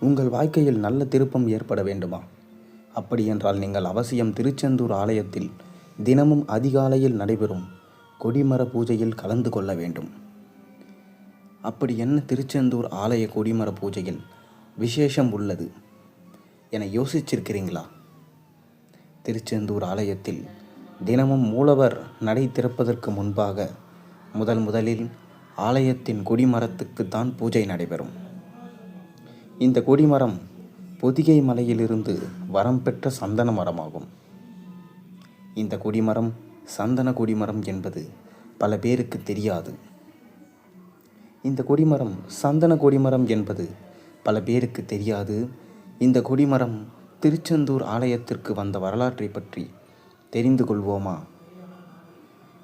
உங்கள் வாழ்க்கையில் நல்ல திருப்பம் ஏற்பட வேண்டுமா? அப்படியென்றால் நீங்கள் அவசியம் திருச்செந்தூர் ஆலயத்தில் தினமும் அதிகாலையில் நடைபெறும் கொடிமர பூஜையில் கலந்து கொள்ள வேண்டும். அப்படி என்ன திருச்செந்தூர் ஆலய கொடிமர பூஜையில் விசேஷம் உள்ளது என யோசிச்சிருக்கிறீங்களா? திருச்செந்தூர் ஆலயத்தில் தினமும் மூலவர் நடை திறப்பதற்கு முன்பாக முதல் முதலில் ஆலயத்தின் கொடிமரத்துக்குத்தான் பூஜை நடைபெறும். இந்த கொடிமரம் பொதிகை மலையிலிருந்து வரம் பெற்ற சந்தன மரமாகும். இந்த கொடிமரம் சந்தன கொடிமரம் என்பது பல பேருக்கு தெரியாது. இந்த கொடிமரம் சந்தன கொடிமரம் என்பது பல பேருக்கு தெரியாது. இந்த கொடிமரம் திருச்செந்தூர் ஆலயத்திற்கு வந்த வரலாற்றை பற்றி தெரிந்து கொள்வோமா?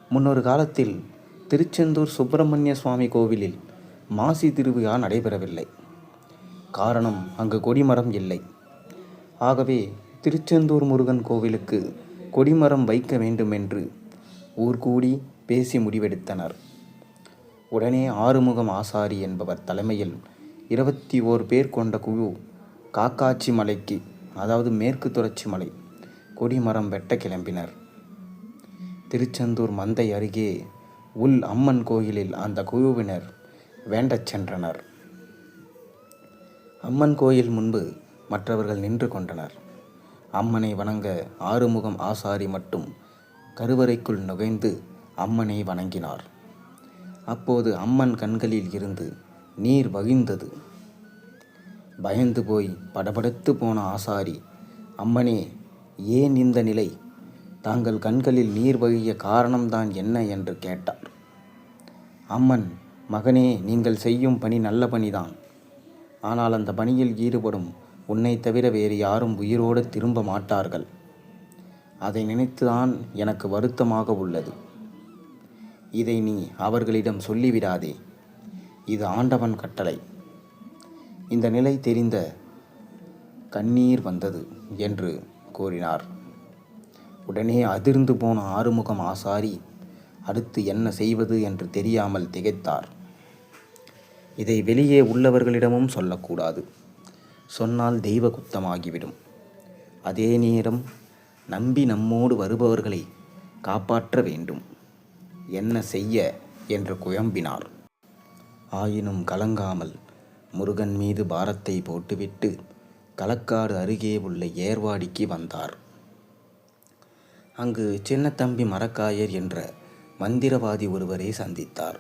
முன்னொரு காலத்தில் திருச்செந்தூர் சுப்பிரமணிய சுவாமி கோவிலில் மாசி திருவிழா நடைபெறவில்லை. காரணம் அங்கு கொடிமரம் இல்லை. ஆகவே திருச்செந்தூர் முருகன் கோவிலுக்கு கொடிமரம் வைக்க வேண்டுமென்று ஊர் கூடி பேசி முடிவெடுத்தனர். உடனே ஆறுமுகம் ஆசாரி என்பவர் தலைமையில் இருபத்தி ஓர் பேர் கொண்ட குழு காக்காட்சி மலைக்கு அதாவது மேற்கு தொடர்ச்சி மலை கொடிமரம் வெட்ட கிளம்பினர். திருச்செந்தூர் மந்தை அருகே உள் அம்மன் கோயிலில் அந்த குழுவினர் வேண்டச் சென்றனர். அம்மன் கோயில் முன்பு மற்றவர்கள் நின்று கொண்டனர். அம்மனை வணங்க ஆறுமுகம் ஆசாரி மட்டும் கருவறைக்குள் நுகைந்து அம்மனை வணங்கினார். அப்போது அம்மன் கண்களில் இருந்து நீர் வகிழ்ந்தது பயந்து போய் படபடத்து போன ஆசாரி அம்மனே ஏன் இந்த நிலை? தாங்கள் கண்களில் நீர் வகிய காரணம்தான் என்ன? என்று கேட்டார். அம்மன் மகனே நீங்கள் செய்யும் பணி நல்ல பணிதான். ஆனால் அந்த பணியில் ஈடுபடும் உன்னை தவிர வேறு யாரும் உயிரோடு திரும்ப மாட்டார்கள். அதை நினைத்துதான் எனக்கு வருத்தமாக உள்ளது. இதை நீ அவர்களிடம் சொல்லிவிடாதே. இது ஆண்டவன் கட்டளை. இந்த நிலை தெரிந்த கண்ணீர் வந்தது என்று கூறினார். உடனே அதிர்ந்து போன ஆறுமுகம் ஆசாரி அடுத்து என்ன செய்வது என்று தெரியாமல் திகைத்தார். இதை வெளியே உள்ளவர்களிடமும் சொல்லக்கூடாது. சொன்னால் தெய்வ குத்தமாகிவிடும் அதே நேரம் நம்பி நம்மோடு வருபவர்களை காப்பாற்ற வேண்டும். என்ன செய்ய என்று குழம்பினார். ஆயினும் கலங்காமல் முருகன் மீது பாரத்தை போட்டுவிட்டு களக்காடு அருகே உள்ள ஏர்வாடிக்கு வந்தார். அங்கு சின்னத்தம்பி மரக்காயர் என்ற மந்திரவாதி ஒருவரை சந்தித்தார்.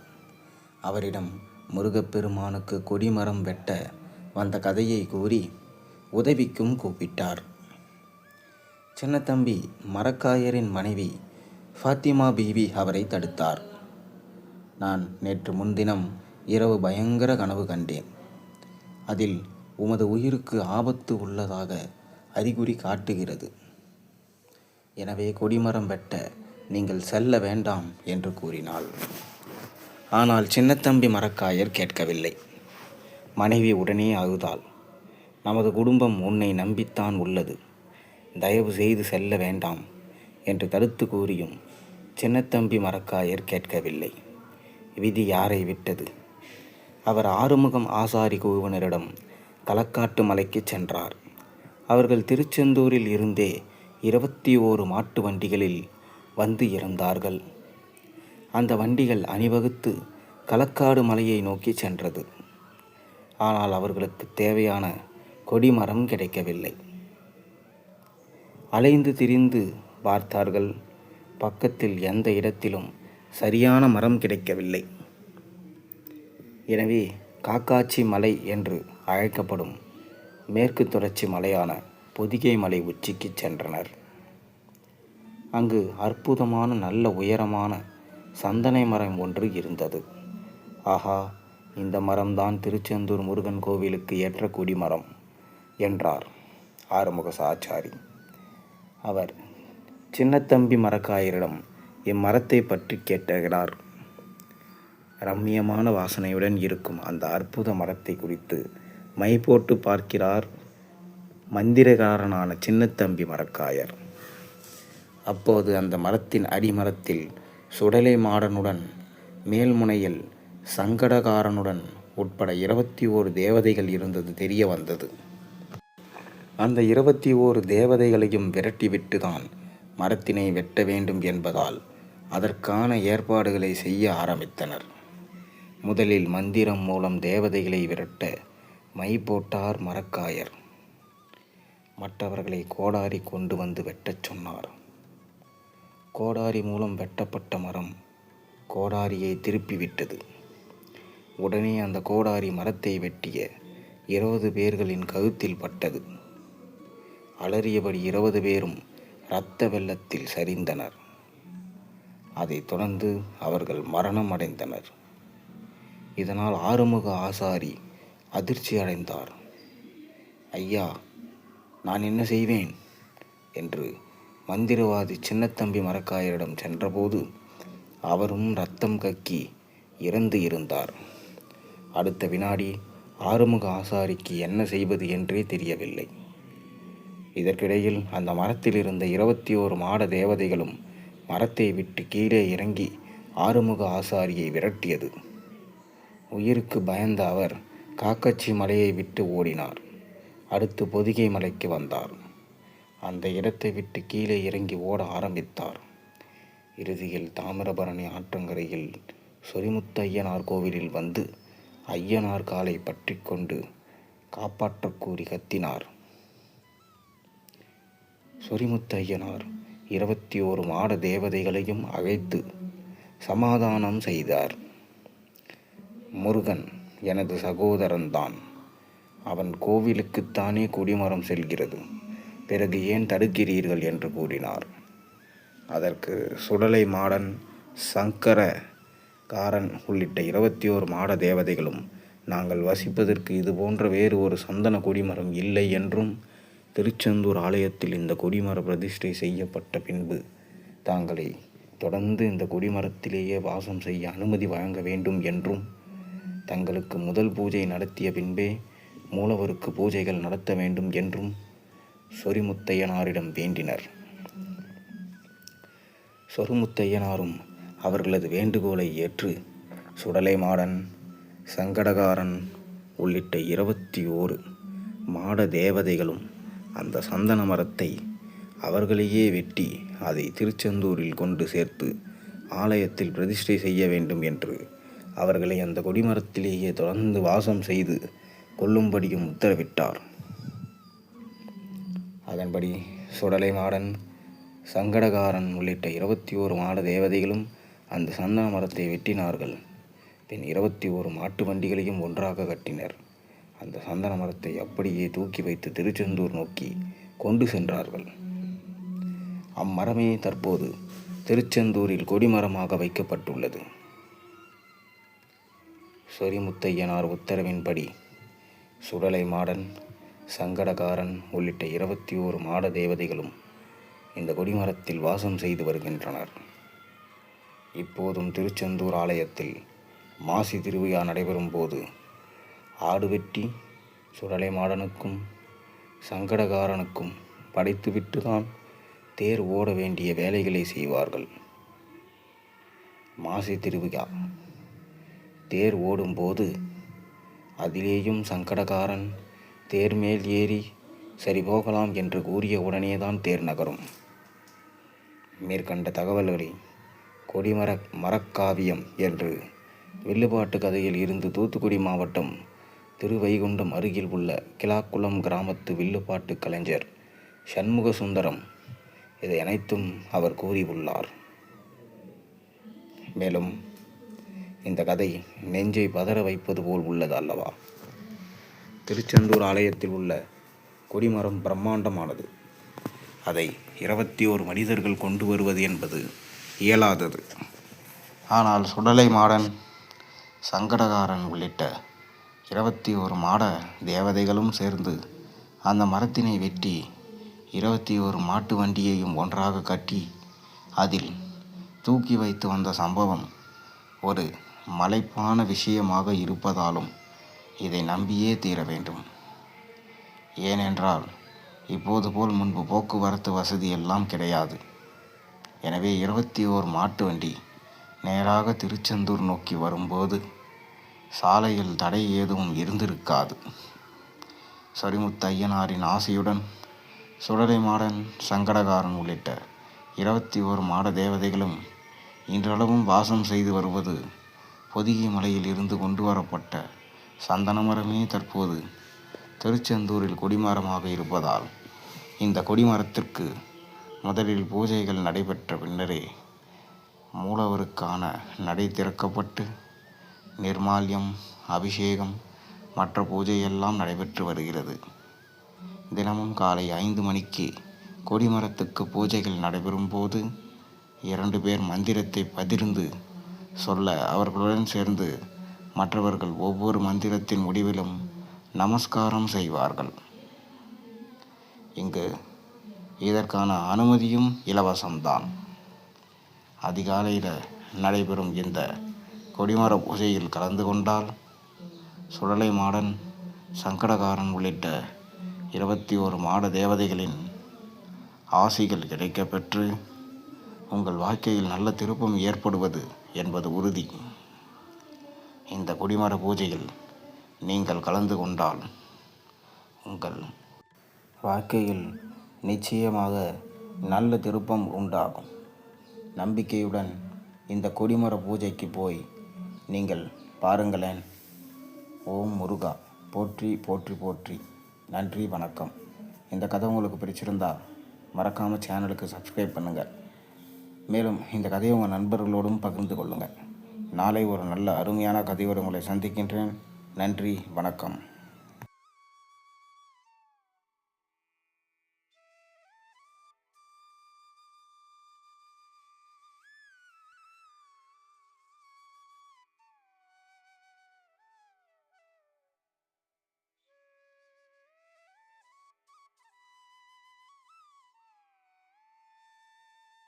அவரிடம் முருகப்பெருமானுக்கு கொடிமரம் வெட்ட வந்த கதையை கூறி உதவிக்கும் கூப்பிட்டார். சின்னத்தம்பி மரக்காயரின் மனைவி ஃபாத்திமா பீவி அவரை தடுத்தார். நான் நேற்று முன்தினம் இரவு பயங்கர கனவு கண்டேன். அதில் உமது உயிருக்கு ஆபத்து உள்ளதாக அறிகுறி காட்டுகிறது. எனவே கொடிமரம் வெட்ட நீங்கள் செல்ல வேண்டாம் என்று கூறினாள். ஆனால் சின்னத்தம்பி மரக்காயர் கேட்கவில்லை. மனைவி உடனே அழுதாள். நமது குடும்பம் உன்னை நம்பித்தான் உள்ளது. தயவு செய்து செல்ல வேண்டாம் என்று தடுத்து கூறியும் சின்னத்தம்பி மரக்காயர் கேட்கவில்லை. விதி யாரை விட்டது? அவர் ஆறுமுகம் ஆசாரி குழுவினரிடம் களக்காட்டு மலைக்கு சென்றார். அவர்கள் திருச்செந்தூரில் இருந்தே இருபத்தி ஓரு மாட்டு வண்டிகளில் வந்து இறந்தார்கள் அந்த வண்டிகள் அணிவகுத்து களக்காடு மலையை நோக்கி சென்றது. ஆனால் அவர்களுக்கு தேவையான கொடிமரம் கிடைக்கவில்லை. அலைந்து திரிந்து பார்த்தார்கள் பக்கத்தில் எந்த இடத்திலும் சரியான மரம் கிடைக்கவில்லை. எனவே காக்காச்சி மலை என்று அழைக்கப்படும் மேற்கு தொடர்ச்சி மலையான பொதிகை மலை உச்சிக்கு சென்றனர். அங்கு அற்புதமான நல்ல உயரமான சந்தனை மரம் ஒன்று இருந்தது. ஆஹா இந்த மரம்தான் திருச்செந்தூர் முருகன் கோவிலுக்கு ஏற்ற குடிமரம் என்றார் ஆறுமுக சாச்சாரி அவர் சின்னத்தம்பி மரக்காயரிடம் இம்மரத்தை பற்றி கேட்டுகிறார். ரம்மியமான வாசனையுடன் இருக்கும் அந்த அற்புத மரத்தை குறித்து மை போட்டு பார்க்கிறார் மந்திரகாரனான சின்னத்தம்பி மரக்காயர். அப்போது அந்த மரத்தின் அடிமரத்தில் சுடலை மாடனுடன் மேல்முனையில் சங்கடகாரனுடன் உட்பட இருபத்தி ஓரு தேவதைகள் இருந்தது தெரிய வந்தது. அந்த இருபத்தி ஓரு தேவதைகளையும் விரட்டிவிட்டு தான் மரத்தினை வெட்ட வேண்டும் என்பதால் அதற்கான ஏற்பாடுகளை செய்ய ஆரம்பித்தனர். முதலில் மந்திரம் மூலம் தேவதைகளை விரட்ட மை போட்டார் மரக்காயர். மற்றவர்களை கோடாரி கொண்டு வந்து வெட்டச் சொன்னார். கோடாரி மூலம் வெட்டப்பட்ட மரம் கோடாரியை திருப்பிவிட்டது. உடனே அந்த கோடாரி மரத்தை வெட்டிய இருபது பேர்களின் கழுத்தில் பட்டது. அலறியபடி இருபது பேரும் இரத்த வெள்ளத்தில் சரிந்தனர். அதைத் தொடர்ந்து அவர்கள் மரணம் அடைந்தனர். இதனால் ஆறுமுக ஆசாரி அதிர்ச்சி அடைந்தார். ஐயா நான் என்ன செய்வேன்? என்று மந்திரவாதி சின்னத்தம்பி மரக்காயரிடம் சென்றபோது அவரும் ரத்தம் கக்கி இறந்து இருந்தார். அடுத்த வினாடி ஆறுமுக ஆசாரிக்கு என்ன செய்வது என்றே தெரியவில்லை. இதற்கிடையில் அந்த மரத்தில் இருந்த இருபத்தி ஓரு மாட தேவதைகளும் மரத்தை விட்டு கீழே இறங்கி ஆறுமுக ஆசாரியை விரட்டியது. உயிருக்கு பயந்த அவர் காக்கச்சி மலையை விட்டு ஓடினார். அடுத்து பொதிகை மலைக்கு வந்தார். அந்த இடத்தை விட்டு கீழே இறங்கி ஓட ஆரம்பித்தார். இறுதியில் தாமிரபரணி ஆற்றங்கரையில் சொரிமுத்து ஐயனார் கோவிலில் வந்து ஐயனார் காலை பற்றி கொண்டு காப்பாற்ற கூறி கத்தினார். சொரிமுத்து ஐயனார் இருபத்தி ஓரு மாட தேவதைகளையும் அழைத்து சமாதானம் செய்தார். முருகன் எனது சகோதரன்தான். அவன் கோவிலுக்குத்தானே குடிமரம் செல்கிறது. பிறகு ஏன் தடுக்கிறீர்கள் என்று கூறினார். அதற்கு சுடலை மாடன் சங்கர காரன் உள்ளிட்ட இருபத்தி ஓரு மாட தேவதைகளும் நாங்கள் வசிப்பதற்கு இது போன்ற வேறு ஒரு சந்தன கொடிமரம் இல்லை என்றும் திருச்செந்தூர் ஆலயத்தில் இந்த கொடிமர பிரதிஷ்டை செய்யப்பட்ட பின்பு தாங்களை தொடர்ந்து இந்த கொடிமரத்திலேயே வாசம் செய்ய அனுமதி வழங்க வேண்டும் என்றும் தங்களுக்கு முதல் பூஜை நடத்திய பின்பே மூலவருக்கு பூஜைகள் நடத்த வேண்டும் என்றும் சொரிமுத்தையனாரிடம் வேண்டினர். சொருமுத்தையனாரும் அவர்களது வேண்டுகோளை ஏற்று சுடலை மாடன் சங்கடகாரன் உள்ளிட்ட இருபத்தி ஓரு மாட தேவதைகளும் அந்த சந்தன மரத்தை அவர்களையே வெட்டி அதை திருச்செந்தூரில் கொண்டு சேர்த்து ஆலயத்தில் பிரதிஷ்டை செய்ய வேண்டும் என்று அவர்களை அந்த கொடிமரத்திலேயே தொடர்ந்து வாசம் செய்து கொல்லும்படியும் உத்தரவிட்டார். அதன்படி சுடலை மாடன் சங்கடகாரன் உள்ளிட்ட இருபத்தி ஓரு மாட தேவதைகளும் அந்த சந்தன மரத்தை வெட்டினார்கள். பின் இருபத்தி ஓரு மாட்டு வண்டிகளையும் ஒன்றாக கட்டினர். அந்த சந்தன மரத்தை அப்படியே தூக்கி வைத்து திருச்செந்தூர் நோக்கி கொண்டு சென்றார்கள். அம்மரமே தற்போது திருச்செந்தூரில் கொடிமரமாக வைக்கப்பட்டுள்ளது. சொரிமுத்தையனார் உத்தரவின்படி சுடலை மாடன் சங்கடகாரன் உள்ளிட்ட இருபத்தி ஓரு மாட தேவதைகளும் இந்த கொடிமரத்தில் வாசம் செய்து வருகின்றனர். இப்போதும் திருச்செந்தூர் ஆலயத்தில் மாசி திருவிழா நடைபெறும் போது ஆடு வெட்டி சுடலை மாடனுக்கும் சங்கடகாரனுக்கும் படைத்துவிட்டு தான் தேர் ஓட வேண்டிய வேலைகளை செய்வார்கள். மாசி திருவிழா. தேர் ஓடும்போது அதிலேயும் சங்கடகாரன் தேர் மேல் ஏறி சரி போகலாம் என்று கூறிய உடனேதான் தேர் நகரும். மேற்கண்ட தகவல்களை கொடிமர மரக்காவியம் என்று வில்லுப்பாட்டு கதையில் இருந்து தூத்துக்குடி மாவட்டம் திருவைகுண்டம் அருகில் உள்ள கிளாக்குளம் கிராமத்து வில்லுப்பாட்டு கலைஞர் சண்முக சுந்தரம் இதை அனைத்தும் அவர் கூறியுள்ளார். மேலும் இந்த கதை நெஞ்சை பதற வைப்பது போல் உள்ளது அல்லவா? திருச்செந்தூர் ஆலயத்தில் உள்ள கொடிமரம் பிரம்மாண்டமானது. அதை இருபத்தி ஓரு மனிதர்கள் கொண்டு வருவது என்பது இயலாதது. ஆனால் சுடலை மாடன் சங்கடகாரன் உள்ளிட்ட இருபத்தி ஒரு மாட தேவதைகளும் சேர்ந்து அந்த மரத்தினை வெட்டி இருபத்தி ஒரு மாட்டு வண்டியையும் ஒன்றாக கட்டி அதில் தூக்கி வைத்து வந்த சம்பவம் ஒரு மலைப்பான விஷயமாக இருப்பதாலும் இதை நம்பியே தீர வேண்டும். ஏனென்றால் இப்போது போல் முன்பு போக்குவரத்து வசதி எல்லாம் கிடையாது. எனவே இருபத்தி ஓர் மாட்டு வண்டி நேராக திருச்செந்தூர் நோக்கி வரும்போது சாலையில் தடை ஏதும் இருந்திருக்காது. சரிமுத்து ஐயனாரின் ஆசையுடன் சுடலை மாடன் சங்கடகாரன் உள்ளிட்ட இருபத்தி ஓர் மாட தேவதைகளும் இன்றளவும் வாசம் செய்து வருவது பொதிகை மலையில் இருந்து கொண்டு வரப்பட்ட சந்தனமரமே தற்போது திருச்செந்தூரில் கொடிமரமாக இருப்பதால் இந்த கொடிமரத்திற்கு முதலில் பூஜைகள் நடைபெற்ற பின்னரே மூலவருக்கான நடை திறக்கப்பட்டு நிர்மால்யம் அபிஷேகம் மற்ற பூஜையெல்லாம் நடைபெற்று வருகிறது. தினமும் காலை ஐந்து மணிக்கு கொடிமரத்துக்கு பூஜைகள் நடைபெறும் போது இரண்டு பேர் மந்திரத்தை பதிர்ந்து சொல்ல அவர்களுடன் சேர்ந்து மற்றவர்கள் ஒவ்வொரு மந்திரத்தின் முடிவிலும் நமஸ்காரம் செய்வார்கள். இங்கு இதற்கான அனுமதியும் இலவசம்தான். அதிகாலையில் நடைபெறும் இந்த கொடிமர பூஜையில் கலந்து கொண்டால் சுடலை மாடன் சங்கடகாரன் உள்ளிட்ட இருபத்தி ஒரு மாட தேவதைகளின் ஆசிகள் கிடைக்கப்பெற்று உங்கள் வாழ்க்கையில் நல்ல திருப்பம் ஏற்படுவது என்பது உறுதி. இந்த கொடிமர பூஜையில் நீங்கள் கலந்து கொண்டால் உங்கள் வாழ்க்கையில் நிச்சயமாக நல்ல திருப்பம் உண்டாகும். நம்பிக்கையுடன் இந்த கொடிமர பூஜைக்கு போய் நீங்கள் பாருங்களேன். ஓம் முருகா. போற்றி போற்றி போற்றி. நன்றி வணக்கம். இந்த கதை உங்களுக்கு பிடிச்சிருந்தா மறக்காமல் சேனலுக்கு சப்ஸ்கிரைப் பண்ணுங்கள் மேலும் இந்த கதையை உங்கள் நண்பர்களோடும் பகிர்ந்து கொள்ளுங்கள் நாளை ஒரு நல்ல அருமையான கதையோடு உங்களை சந்திக்கின்றேன். நன்றி வணக்கம்.